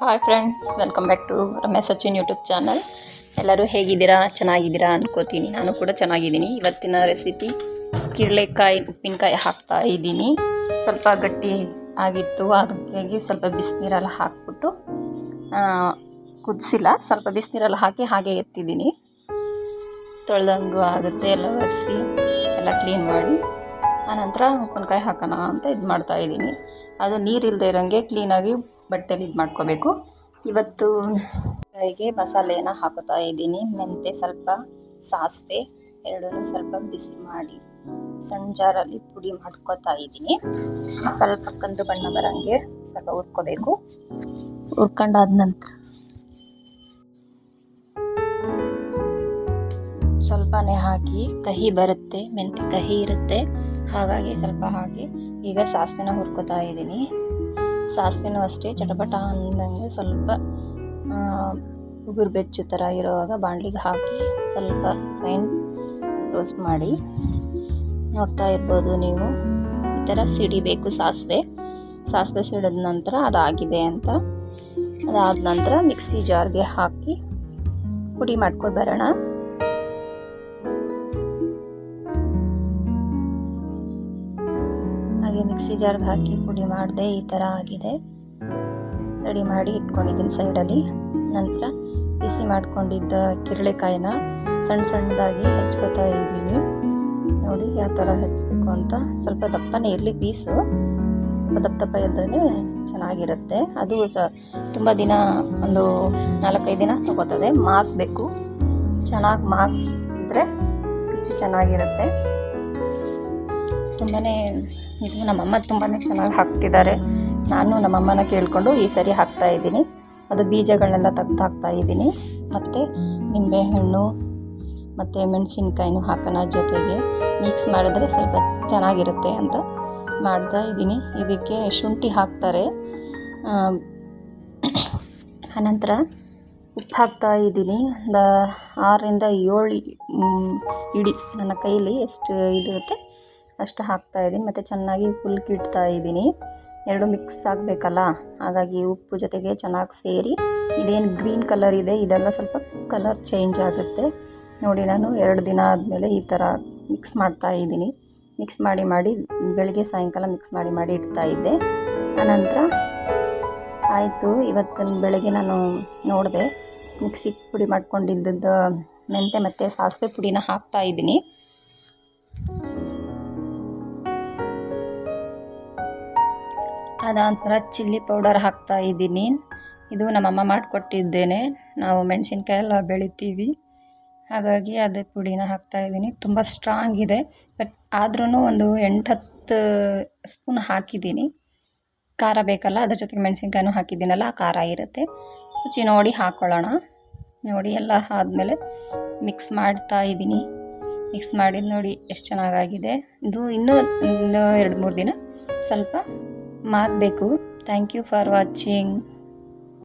Hi friends welcome back to Ramesh Sachin YouTube channel ಎಲ್ಲರೂ ಹೇಗಿದ್ದೀರಾ? ಚೆನ್ನಾಗಿದ್ದೀರಾ ಅನ್ಕೋತೀನಿ. ನಾನು ಕೂಡ ಚೆನ್ನಾಗಿದ್ದೀನಿ. ಇವತ್ತಿನ ರೆಸಿಪಿ ಕಿರಳೆಕಾಯಿ ಉಪ್ಪಿನಕಾಯಿ ಹಾಕ್ತಾ ಇದ್ದೀನಿ. ಸ್ವಲ್ಪ ಗಟ್ಟಿ ಆಗಿತ್ತು. ಅದಕ್ಕಾಗಿ ಸ್ವಲ್ಪ ಬಿಸಿನೀರಲ್ಲಿ ಹಾಕ್ಬಿಟ್ಟು ಕುದಿಸಿಲ್ಲ. ಸ್ವಲ್ಪ ಬಿಸಿನೀರಲ್ಲಿ ಹಾಕಿ ಹಾಗೆ ಎತ್ತಿದ್ದೀನಿ. ತೊಳೆದಂಗು ಆಗುತ್ತೆ. ಎಲ್ಲ ಒರೆಸಿ, ಎಲ್ಲ ಕ್ಲೀನ್ ಮಾಡಿ. ಆನಂತರ ಉಪ್ಪಿನಕಾಯಿ ಹಾಕೋಣ ಅಂತ ಇದು ಮಾಡ್ತಾ ಇದ್ದೀನಿ. ಅದು ನೀರಿಲ್ಲದೆ ಇರೋಂಗೆ ಕ್ಲೀನಾಗಿ ಬಟ್ಟೆಲಿ ಇದು ಮಾಡ್ಕೋಬೇಕು. ಇವತ್ತು ಕೈಗೆ ಮಸಾಲೆನ ಹಾಕೋತಾ ಇದ್ದೀನಿ. ಮೆಂತೆ ಸ್ವಲ್ಪ ಸಾಸಿವೆ, ಎರಡನ್ನು ಸ್ವಲ್ಪ ಬಿಸಿ ಮಾಡಿ ಸಣ್ಣ ಜಾರಲ್ಲಿ ಪುಡಿ ಮಾಡ್ಕೋತಾ ಇದ್ದೀನಿ. ಸ್ವಲ್ಪ ಕಂದು ಬಣ್ಣ ಬರೋಂಗೆ ಸ್ವಲ್ಪ ಹುರ್ಕೋಬೇಕು. ಹುರ್ಕೊಂಡಾದ ನಂತರ ಸ್ವಲ್ಪನೇ ಹಾಕಿ ಕಹಿ ಬರುತ್ತೆ ಮೆಂತೆ ಕಹಿ ಇರುತ್ತೆ. ಹಾಗಾಗಿ ಸ್ವಲ್ಪ ಹಾಕಿ ಈಗ ಸಾಸಿವೆನ ಹುರ್ಕೋತಾ ಇದ್ದೀನಿ. ಸಾಸಿವೆನೂ ಅಷ್ಟೇ, ಚಟಪಟ ಅಂದಂಗೆ ಸ್ವಲ್ಪ ಉಗುರು ಬೆಚ್ಚು ಥರ ಇರುವಾಗ ಬಾಣಲಿಗೆ ಹಾಕಿ ಸ್ವಲ್ಪ ಫೈನ್ ರೋಸ್ಟ್ ಮಾಡಿ. ನೋಡ್ತಾ ಇರ್ಬೋದು ನೀವು, ಈ ಥರ ಸಿಡಿಬೇಕು ಸಾಸಿವೆ. ಸಾಸಿವೆ ಸಿಡಿದ ನಂತರ ಅದಾಗಿದೆ ಅಂತ. ಅದಾದ ನಂತರ ಮಿಕ್ಸಿ ಜಾರ್ಗೆ ಹಾಕಿ ಪುಡಿ ಮಾಡ್ಕೊಂಡು ಬರೋಣ. ಹಾಗೆ ಮಿಕ್ಸಿ ಜಾರ್ಗೆ ಹಾಕಿ ಪುಡಿ ಮಾಡಿದೆ ಈ ಥರ ಆಗಿದೆ. ರೆಡಿ ಮಾಡಿ ಇಟ್ಕೊಂಡಿದ್ದೀನಿ ಸೈಡಲ್ಲಿ. ನಂತರ ಬಿಸಿ ಮಾಡ್ಕೊಂಡಿದ್ದ ಕಿರಳೆಕಾಯಿನ ಸಣ್ಣ ಸಣ್ಣದಾಗಿ ಹೆಚ್ಕೋತಾ ಇದ್ದೀನಿ. ನೋಡಿ ಯಾವ ಥರ ಹೆಚ್ಚಬೇಕು ಅಂತ. ಸ್ವಲ್ಪ ದಪ್ಪನೇ ಇರಲಿ ಪೀಸು. ಸ್ವಲ್ಪ ದಪ್ಪ ದಪ್ಪ ಇದ್ರೇ ಚೆನ್ನಾಗಿರುತ್ತೆ. ಅದು ಸಹ ತುಂಬ ದಿನ ಒಂದು ನಾಲ್ಕೈದು ದಿನ ತಗೋತದೆ. ಮಾಗಬೇಕು ಚೆನ್ನಾಗಿ ಮಾಗಿದ್ರೆ ರುಚಿ ಚೆನ್ನಾಗಿರುತ್ತೆ. ತುಂಬಾ ಇದು ನಮ್ಮಮ್ಮ ತುಂಬಾ ಚೆನ್ನಾಗಿ ಹಾಕ್ತಿದ್ದಾರೆ. ನಾನು ನಮ್ಮಮ್ಮನ ಕೇಳಿಕೊಂಡು ಈ ಸರಿ ಹಾಕ್ತಾ ಇದ್ದೀನಿ. ಅದು ಬೀಜಗಳನ್ನೆಲ್ಲ ತೆಗ್ದು ಹಾಕ್ತಾ ಇದ್ದೀನಿ. ಮತ್ತು ನಿಂಬೆಹಣ್ಣು, ಮತ್ತು ಮೆಣಸಿನ್ಕಾಯಿನೂ ಹಾಕೋಣ ಜೊತೆಗೆ. ಮಿಕ್ಸ್ ಮಾಡಿದ್ರೆ ಸ್ವಲ್ಪ ಚೆನ್ನಾಗಿರುತ್ತೆ ಅಂತ ಮಾಡ್ತಾ ಇದ್ದೀನಿ. ಇದಕ್ಕೆ ಶುಂಠಿ ಹಾಕ್ತಾರೆ. ಅನಂತರ ಉಪ್ಪು ಹಾಕ್ತಾ ಇದ್ದೀನಿ. ಒಂದು ಆರರಿಂದ ಏಳು ಇಡಿ. ನನ್ನ ಕೈಯಲ್ಲಿ ಎಷ್ಟು ಇದಿರುತ್ತೆ ಅಷ್ಟು ಹಾಕ್ತಾ ಇದ್ದೀನಿ. ಮತ್ತು ಚೆನ್ನಾಗಿ ಕುಲ್ಕಿ ಇದ್ದೀನಿ. ಎರಡು ಮಿಕ್ಸ್ ಆಗಬೇಕಲ್ಲ? ಹಾಗಾಗಿ ಉಪ್ಪು ಜೊತೆಗೆ ಚೆನ್ನಾಗಿ ಸೇರಿ, ಇದೇನು ಗ್ರೀನ್ ಕಲರ್ ಇದೆ, ಇದೆಲ್ಲ ಸ್ವಲ್ಪ ಕಲರ್ ಚೇಂಜ್ ಆಗುತ್ತೆ. ನೋಡಿ, ನಾನು ಎರಡು ದಿನ ಆದಮೇಲೆ ಈ ಥರ ಮಿಕ್ಸ್ ಮಾಡ್ತಾ ಇದ್ದೀನಿ. ಮಿಕ್ಸ್ ಮಾಡಿ ಮಾಡಿ, ಬೆಳಗ್ಗೆ ಸಾಯಂಕಾಲ ಮಿಕ್ಸ್ ಮಾಡಿ ಮಾಡಿ ಇಡ್ತಾ ಇದ್ದೆ. ಆನಂತರ ಆಯಿತು, ಇವತ್ತಿನ ಬೆಳಗ್ಗೆ ನಾನು ನೋಡಿದೆ, ಮಿಕ್ಸಿ ಪುಡಿ ಮಾಡ್ಕೊಂಡಿದ್ದದ್ದು ಮೆಂತೆ ಮತ್ತು ಸಾಸಿವೆ ಪುಡಿನ ಹಾಕ್ತಾ ಇದ್ದೀನಿ ನಂತರ ಚಿಲ್ಲಿ ಪೌಡರ್ ಹಾಕ್ತಾ ಇದ್ದೀನಿ. ಇದು ನಮ್ಮಮ್ಮ ಮಾಡಿಕೊಟ್ಟಿದ್ದೇನೆ. ನಾವು ಮೆಣಸಿನ್ಕಾಯಿ ಎಲ್ಲ ಬೆಳಿತೀವಿ. ಹಾಗಾಗಿ ಅದೇ ಪುಡಿನ ಹಾಕ್ತಾ ಇದ್ದೀನಿ. ತುಂಬ ಸ್ಟ್ರಾಂಗ್ ಇದೆ. ಬಟ್ ಆದ್ರೂ ಒಂದು ಎಂಟು ಹತ್ತು ಸ್ಪೂನ್ ಹಾಕಿದ್ದೀನಿ. ಖಾರ ಬೇಕಲ್ಲ, ಅದ್ರ ಜೊತೆಗೆ ಮೆಣಸಿನ್ಕಾಯಿನೂ ಹಾಕಿದ್ದೀನಲ್ಲ, ಆ ಖಾರ ಇರುತ್ತೆ. ರುಚಿ ನೋಡಿ ಹಾಕ್ಕೊಳ್ಳೋಣ ನೋಡಿ, ಎಲ್ಲ ಆದಮೇಲೆ ಮಿಕ್ಸ್ ಮಾಡ್ತಾ ಇದ್ದೀನಿ. ಮಿಕ್ಸ್ ಮಾಡಿದ್ದು ನೋಡಿ, ಎಷ್ಟು ಚೆನ್ನಾಗಾಗಿದೆ. ಇದು ಇನ್ನೂ ಇನ್ನೂ ಎರಡು ಮೂರು ದಿನ ಸ್ವಲ್ಪ ಮಾಗಬೇಕು ಥ್ಯಾಂಕ್ ಯು ಫಾರ್ ವಾಚಿಂಗ್